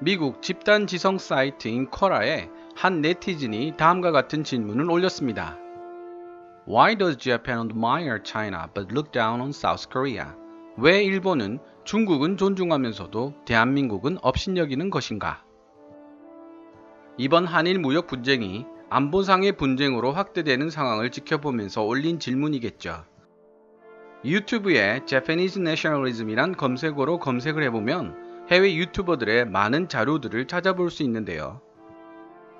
미국 집단 지성 사이트인 쿼라에 한 네티즌이 다음과 같은 질문을 올렸습니다. Why does Japan admire China but look down on South Korea? 왜 일본은 중국은 존중하면서도 대한민국은 업신여기는 것인가? 이번 한일 무역 분쟁이 안보상의 분쟁으로 확대되는 상황을 지켜보면서 올린 질문이겠죠. 유튜브에 Japanese Nationalism이란 검색어로 검색을 해보면 해외 유튜버들의 많은 자료들을 찾아볼 수 있는데요.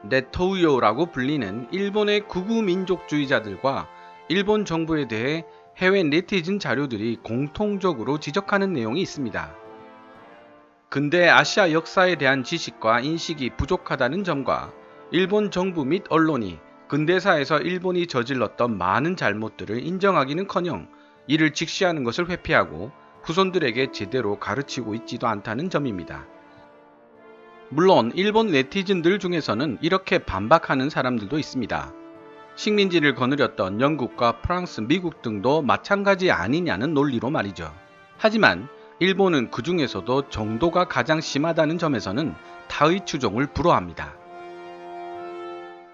네토우요라고 불리는 일본의 구구 민족주의자들과 일본 정부에 대해 해외 네티즌 자료들이 공통적으로 지적하는 내용이 있습니다. 근대 아시아 역사에 대한 지식과 인식이 부족하다는 점과 일본 정부 및 언론이 근대사에서 일본이 저질렀던 많은 잘못들을 인정하기는커녕 이를 직시하는 것을 회피하고 후손들에게 제대로 가르치고 있지도 않다는 점입니다. 물론 일본 네티즌들 중에서는 이렇게 반박하는 사람들도 있습니다. 식민지를 거느렸던 영국과 프랑스, 미국 등도 마찬가지 아니냐는 논리로 말이죠. 하지만 일본은 그 중에서도 정도가 가장 심하다는 점에서는 타의 추종을 불허합니다.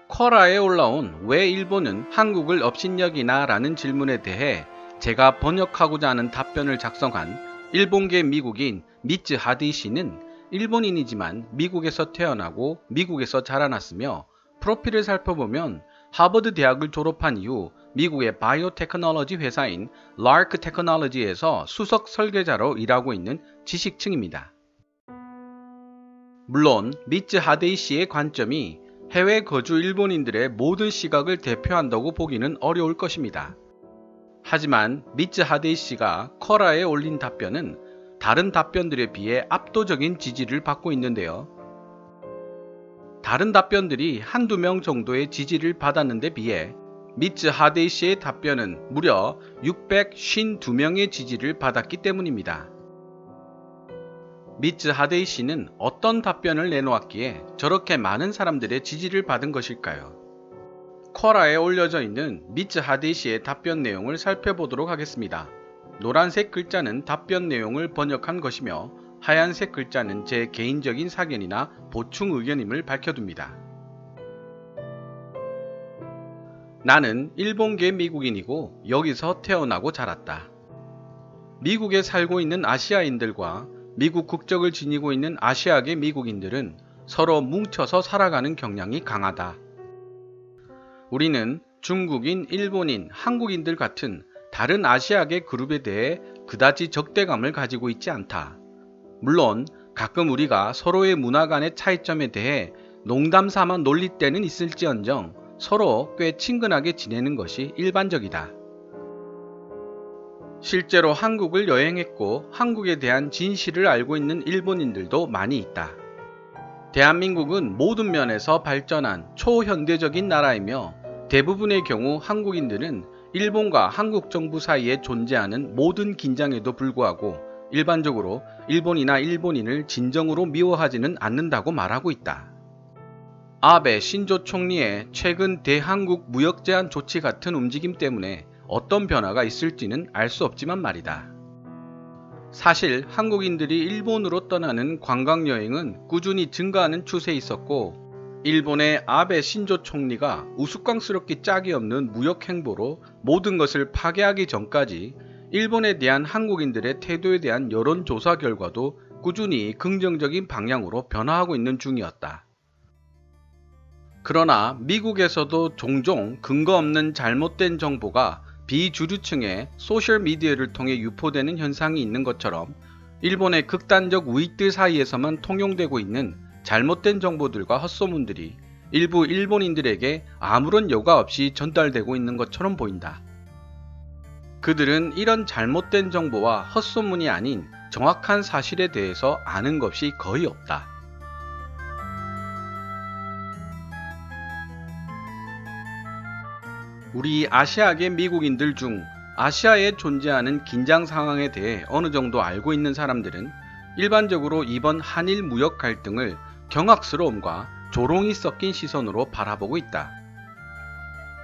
쿼라에 올라온 왜 일본은 한국을 업신여기나 라는 질문에 대해 제가 번역하고자 하는 답변을 작성한 일본계 미국인 미츠 하디 씨는 일본인이지만 미국에서 태어나고 미국에서 자라났으며 프로필을 살펴보면 하버드 대학을 졸업한 이후 미국의 바이오테크놀로지 회사인 라크 테크놀로지에서 수석 설계자로 일하고 있는 지식층입니다. 물론 미츠 하데이 씨의 관점이 해외 거주 일본인들의 모든 시각을 대표한다고 보기는 어려울 것입니다. 하지만 미츠 하데이 씨가 커라에 올린 답변은 다른 답변들에 비해 압도적인 지지를 받고 있는데요. 다른 답변들이 한두 명 정도의 지지를 받았는데 비해 미츠 하데이 씨의 답변은 무려 652명의 지지를 받았기 때문입니다. 미츠 하데이 씨는 어떤 답변을 내놓았기에 저렇게 많은 사람들의 지지를 받은 것일까요? 쿼라에 올려져 있는 미츠 씨의 답변 내용을 살펴보도록 하겠습니다. 노란색 글자는 답변 내용을 번역한 것이며 하얀색 글자는 제 개인적인 사견이나 보충 의견임을 밝혀둡니다. 나는 일본계 미국인이고 여기서 태어나고 자랐다. 미국에 살고 있는 아시아인들과 미국 국적을 지니고 있는 아시아계 미국인들은 서로 뭉쳐서 살아가는 경향이 강하다. 우리는 중국인, 일본인, 한국인들 같은 다른 아시아계 그룹에 대해 그다지 적대감을 가지고 있지 않다. 물론 가끔 우리가 서로의 문화 간의 차이점에 대해 농담 삼아 놀릴 때는 있을지언정 서로 꽤 친근하게 지내는 것이 일반적이다. 실제로 한국을 여행했고 한국에 대한 진실을 알고 있는 일본인들도 많이 있다. 대한민국은 모든 면에서 발전한 초현대적인 나라이며 대부분의 경우 한국인들은 일본과 한국 정부 사이에 존재하는 모든 긴장에도 불구하고 일반적으로 일본이나 일본인을 진정으로 미워하지는 않는다고 말하고 있다. 아베 신조 총리의 최근 대한국 무역 제한 조치 같은 움직임 때문에 어떤 변화가 있을지는 알 수 없지만 말이다. 사실 한국인들이 일본으로 떠나는 관광 여행은 꾸준히 증가하는 추세에 있었고 일본의 아베 신조 총리가 우스꽝스럽기 짝이 없는 무역 행보로 모든 것을 파괴하기 전까지 일본에 대한 한국인들의 태도에 대한 여론조사 결과도 꾸준히 긍정적인 방향으로 변화하고 있는 중이었다. 그러나 미국에서도 종종 근거 없는 잘못된 정보가 비주류층의 소셜미디어를 통해 유포되는 현상이 있는 것처럼 일본의 극단적 우익들 사이에서만 통용되고 있는 잘못된 정보들과 헛소문들이 일부 일본인들에게 아무런 여과 없이 전달되고 있는 것처럼 보인다. 그들은 이런 잘못된 정보와 헛소문이 아닌 정확한 사실에 대해서 아는 것이 거의 없다. 우리 아시아계 미국인들 중 아시아에 존재하는 긴장 상황에 대해 어느 정도 알고 있는 사람들은 일반적으로 이번 한일 무역 갈등을 경악스러움과 조롱이 섞인 시선으로 바라보고 있다.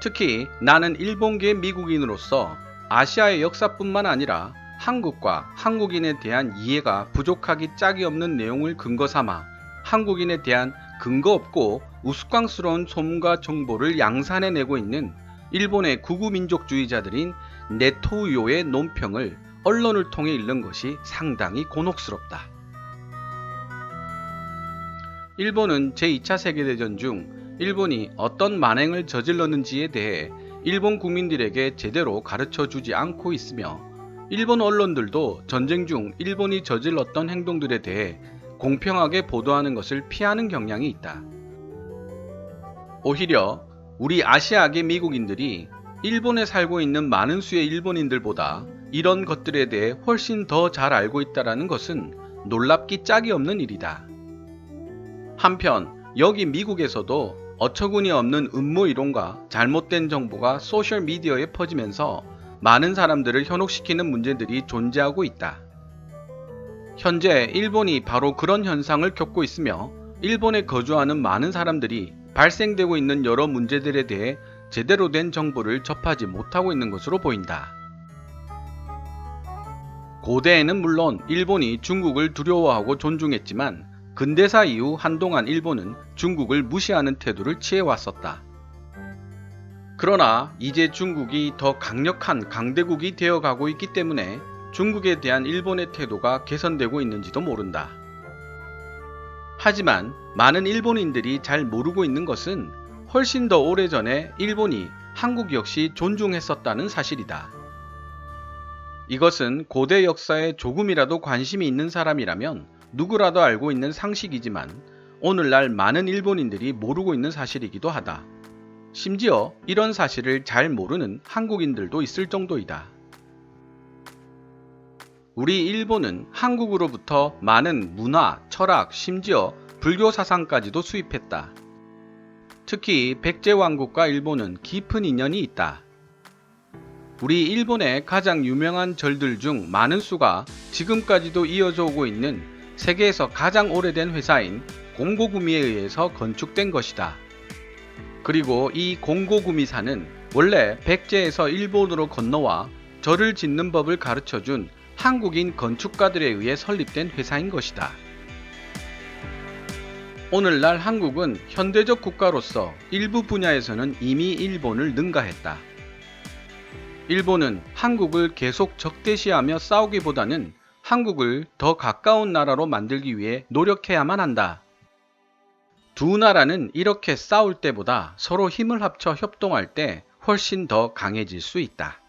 특히 나는 일본계 미국인으로서 아시아의 역사뿐만 아니라 한국과 한국인에 대한 이해가 부족하기 짝이 없는 내용을 근거 삼아 한국인에 대한 근거 없고 우스꽝스러운 소문과 정보를 양산해내고 있는 일본의 구구민족주의자들인 네토우요의 논평을 언론을 통해 읽는 것이 상당히 곤혹스럽다. 일본은 제2차 세계대전 중 일본이 어떤 만행을 저질렀는지에 대해 일본 국민들에게 제대로 가르쳐 주지 않고 있으며 일본 언론들도 전쟁 중 일본이 저질렀던 행동들에 대해 공평하게 보도하는 것을 피하는 경향이 있다. 오히려 우리 아시아계 미국인들이 일본에 살고 있는 많은 수의 일본인들보다 이런 것들에 대해 훨씬 더 잘 알고 있다는 것은 놀랍기 짝이 없는 일이다. 한편 여기 미국에서도 어처구니 없는 음모 이론과 잘못된 정보가 소셜 미디어에 퍼지면서 많은 사람들을 현혹시키는 문제들이 존재하고 있다. 현재 일본이 바로 그런 현상을 겪고 있으며 일본에 거주하는 많은 사람들이 발생되고 있는 여러 문제들에 대해 제대로 된 정보를 접하지 못하고 있는 것으로 보인다. 고대에는 물론 일본이 중국을 두려워하고 존중했지만 근대사 이후 한동안 일본은 중국을 무시하는 태도를 취해왔었다. 그러나 이제 중국이 더 강력한 강대국이 되어가고 있기 때문에 중국에 대한 일본의 태도가 개선되고 있는지도 모른다. 하지만 많은 일본인들이 잘 모르고 있는 것은 훨씬 더 오래전에 일본이 한국 역시 존중했었다는 사실이다. 이것은 고대 역사에 조금이라도 관심이 있는 사람이라면 누구라도 알고 있는 상식이지만 오늘날 많은 일본인들이 모르고 있는 사실이기도 하다. 심지어 이런 사실을 잘 모르는 한국인들도 있을 정도이다. 우리 일본은 한국으로부터 많은 문화, 철학, 심지어 불교 사상까지도 수입했다. 특히 백제왕국과 일본은 깊은 인연이 있다. 우리 일본의 가장 유명한 절들 중 많은 수가 지금까지도 이어져 오고 있는 세계에서 가장 오래된 회사인 공고구미에 의해서 건축된 것이다. 그리고 이 공고구미사는 원래 백제에서 일본으로 건너와 절을 짓는 법을 가르쳐 준 한국인 건축가들에 의해 설립된 회사인 것이다. 오늘날 한국은 현대적 국가로서 일부 분야에서는 이미 일본을 능가했다. 일본은 한국을 계속 적대시하며 싸우기보다는 한국을 더 가까운 나라로 만들기 위해 노력해야만 한다. 두 나라는 이렇게 싸울 때보다 서로 힘을 합쳐 협동할 때 훨씬 더 강해질 수 있다.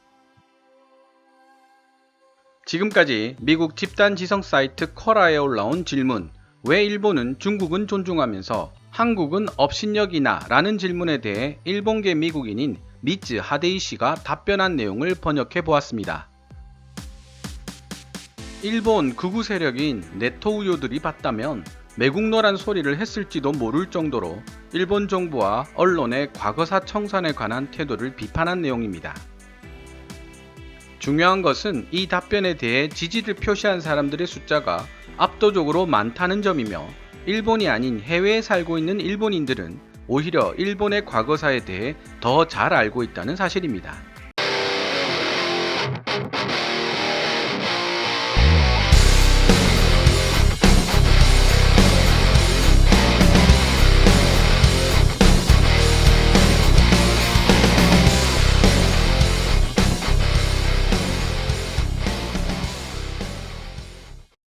지금까지 미국 집단 지성 사이트 커라에 올라온 질문 왜 일본은 중국은 존중하면서 한국은 업신여기나 라는 질문에 대해 일본계 미국인인 미츠 하데이 씨가 답변한 내용을 번역해 보았습니다. 일본 극우 세력인 네토 우요들이 봤다면 매국노란 소리를 했을지도 모를 정도로 일본 정부와 언론의 과거사 청산에 관한 태도를 비판한 내용입니다. 중요한 것은 이 답변에 대해 지지를 표시한 사람들의 숫자가 압도적으로 많다는 점이며 일본이 아닌 해외에 살고 있는 일본인들은 오히려 일본의 과거사에 대해 더 잘 알고 있다는 사실입니다.